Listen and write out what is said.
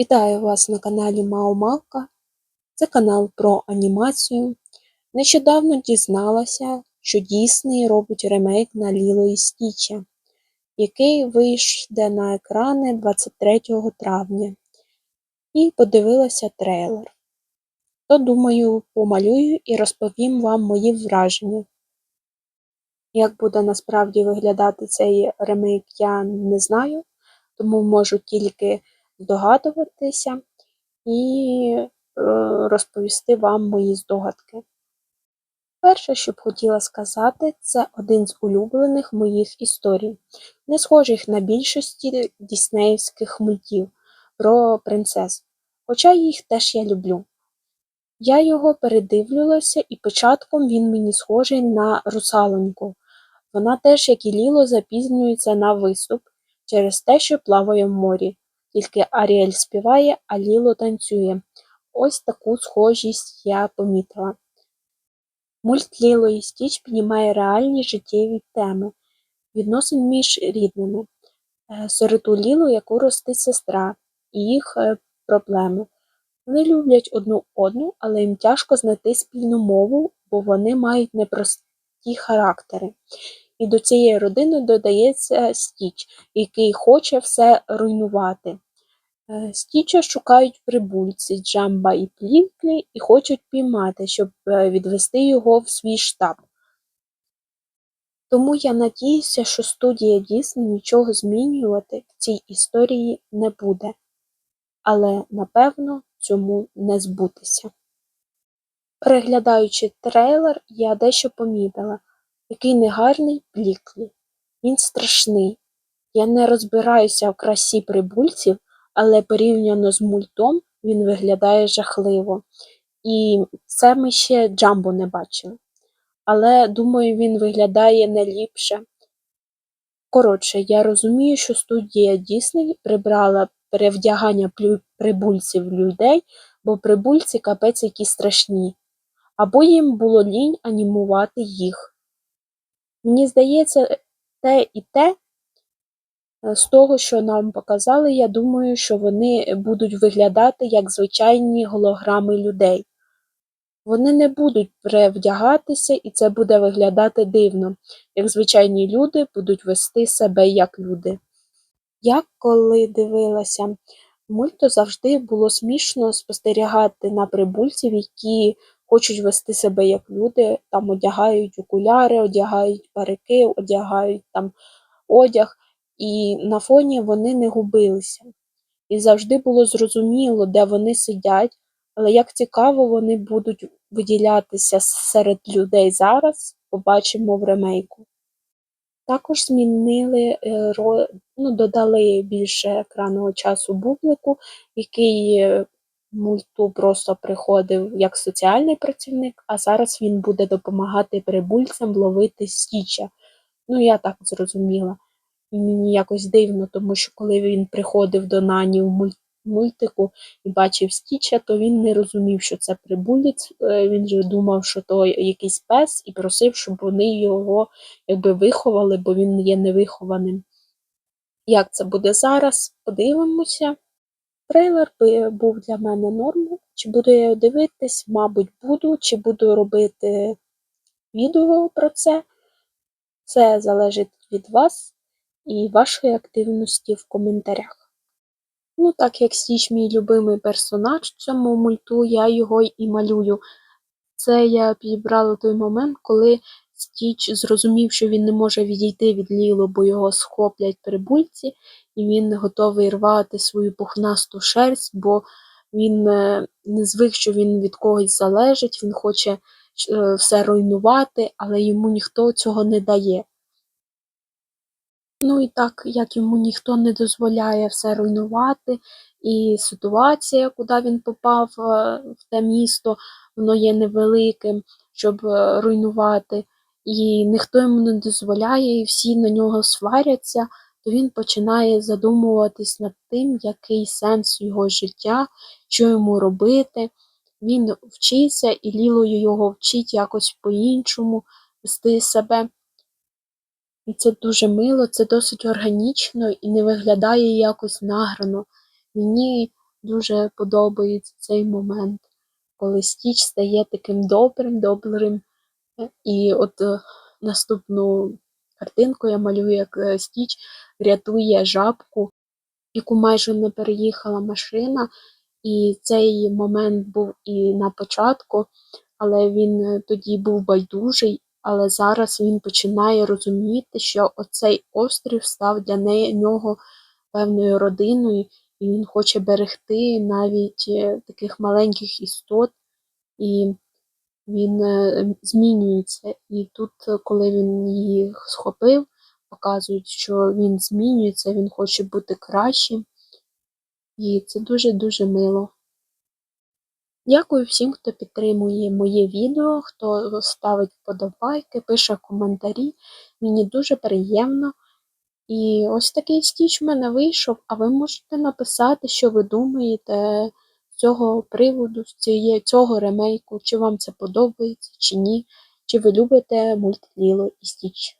Вітаю вас на каналі Маомалка. Це канал про анімацію. Нещодавно дізналася, що Дісней робить ремейк на Ліло і Стіча, який вийде на екрани 23 травня. І подивилася трейлер. То, думаю, помалюю і розповім вам мої враження. Як буде насправді виглядати цей ремейк, я не знаю, тому можу тільки здогадуватися і е, розповісти вам мої здогадки. Перше, що б хотіла сказати, це один з улюблених моїх історій, не схожих на більшості діснеївських мультів про принцес, хоча їх теж я люблю. Я його передивлювалася, і початком він мені схожий на русалоньку. Вона теж, як і Ліло, запізнюється на виступ через те, що плаває в морі. Тільки Аріель співає, а Ліло танцює. Ось таку схожість я помітила. Мульт Ліло і Стіч піднімає реальні життєві теми, відносин між рідними, е, сироту Ліло, яку ростить сестра, і їх е, проблеми. Вони люблять одну одну, але їм тяжко знайти спільну мову, бо вони мають непрості характери. І до цієї родини додається Стіч, який хоче все руйнувати. Е, Стіча шукають прибульці Джамба і Плінклі і хочуть піймати, щоб е, відвести його в свій штаб. Тому я надіюся, що студія Дісней нічого змінювати в цій історії не буде, але напевно цьому не збутися. Переглядаючи трейлер, я дещо помітила, який негарний Пліклі. Він страшний. Я не розбираюся в красі прибульців, але порівняно з мультом він виглядає жахливо. І це ми ще Джамбо не бачили. Але, думаю, він виглядає не ліпше. Коротше, я розумію, що студія Дісней прибрала перевдягання прибульців людей, бо прибульці капець які страшні, або їм було лінь анімувати їх. Мені здається, те і те з того, що нам показали, я думаю, що вони будуть виглядати як звичайні голограми людей. Вони не будуть перевдягатися, і це буде виглядати дивно, як звичайні люди будуть вести себе як люди. Я коли дивилася мульт, то завжди було смішно спостерігати на прибульців, які хочуть вести себе як люди, там одягають окуляри, одягають парики, одягають там одяг і на фоні вони не губилися, і завжди було зрозуміло, де вони сидять, але як цікаво вони будуть виділятися серед людей зараз, побачимо в ремейку. Також змінили е, ну, додали більше екранного часу бублику, який е, мульту просто приходив як соціальний працівник, а зараз він буде допомагати прибульцям ловити стіча. Ну, я так зрозуміла. І мені якось дивно, тому що коли він приходив до Нані в мультику і бачив Стіча, то він не розумів, що це прибулець. Е, він же думав, що то якийсь пес, і просив, щоб вони його якби виховали, бо він є невихованим. Як це буде зараз? Подивимося. Трейлер був для мене нормою. Чи буду я дивитись? Мабуть, буду, чи буду робити відео про це. Це залежить від вас і вашої активності в коментарях. Ну, так як Стіч мій любимий персонаж цьому мульту, я його і малюю. Це я підібрала той момент, коли Стіч зрозумів, що він не може відійти від Ліло, бо його схоплять прибульці, і він готовий рвати свою пухнасту шерсть, бо він е, не звик, що він від когось залежить, він хоче е, все руйнувати, але йому ніхто цього не дає. Ну і так як йому ніхто не дозволяє все руйнувати, і ситуація, куди він попав е, в те місто, воно є невеликим, щоб е, руйнувати, і ніхто йому не дозволяє, і всі на нього сваряться, то він починає задумуватись над тим, який сенс його життя, що йому робити. Він вчиться, і Лілою його вчить якось по-іншому вести себе. І це дуже мило, це досить органічно і не виглядає якось награно. Мені дуже подобається цей момент, коли Стіч стає таким добрим, добрим. Е, І от е, наступну картинку я малюю, як е, Стіч рятує жабку, яку майже не переїхала машина. І цей момент був і на початку, але він тоді був байдужий. Але зараз він починає розуміти, що оцей острів став для нього певною родиною, і він хоче берегти навіть е, таких маленьких істот, і він е, змінюється. І тут, коли він їх схопив, показують, що він змінюється, він хоче бути кращим. І це дуже-дуже мило. Дякую всім, хто підтримує моє відео, хто ставить вподобайки, пише коментарі. Мені дуже приємно. І ось такий стіч в мене вийшов, а ви можете написати, що ви думаєте з цього приводу, з цього ремейку, чи вам це подобається, чи ні, чи ви любите мульт Ліло і Стіч.